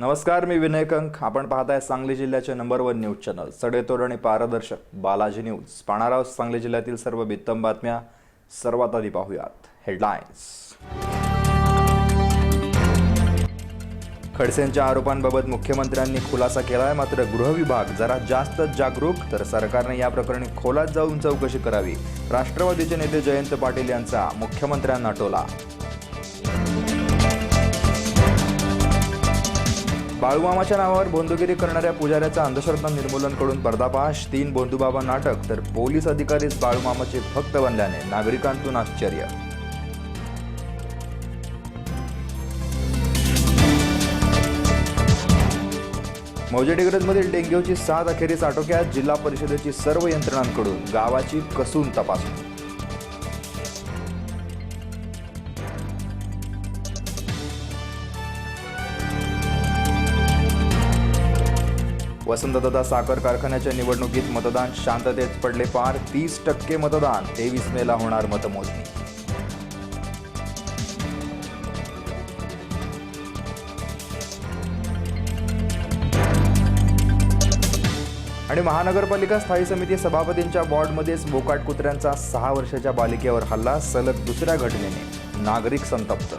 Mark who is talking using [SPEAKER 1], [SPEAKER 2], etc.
[SPEAKER 1] नमस्कार मी विनय कंक आपण पाहताय सांगली जिल्ह्याचे नंबर वन न्यूज चॅनल सडेतोड आणि पारदर्शक बालाजी न्यूज पाहणार आहोत सांगली जिल्ह्यातील सर्व बित्तम बातम्या. सर्वात आधी पाहूयात हेडलाईन्स खडसेंच्या आरोपांबाबत मुख्यमंत्र्यांनी खुलासा केलाय मात्र गृह विभाग जरा जास्तच जागरूक तर सरकारने या प्रकरणी खोलात जाऊन चौकशी करावी. राष्ट्रवादीचे नेते जयंत पाटील यांचा मुख्यमंत्र्यांना टोला. बाळूमामाच्या नावावर बोंदुगिरी करणाऱ्या पुजाऱ्याचा अंधश्रद्धा निर्मूलनकडून पर्दाफाश तीन बोंधूबाबा नाटक तर पोलीस अधिकारीच बाळूमामाचे भक्त बनल्याने नागरिकांतून आश्चर्य. मौजे डिग्रजमधील डेंग्यूची सात अखेरीस आटोक्यात जिल्हा परिषदेची सर्व यंत्रणांकडून गावाची कसून तपासणी. वसंतदादा साखर कारखान्याच्या निवडणुकीत मतदान शांततेत पडले पार. तीस टक्के मतदान. तेवीस मेला होणार मतमोजणी. आणि महानगरपालिका स्थायी समिती सभापतींच्या वॉर्डमध्येच बोकाट कुत्र्यांचा सहा वर्षाच्या बालिकेवर हल्ला सलग दुसऱ्या घटनेने. नागरिक संतप्त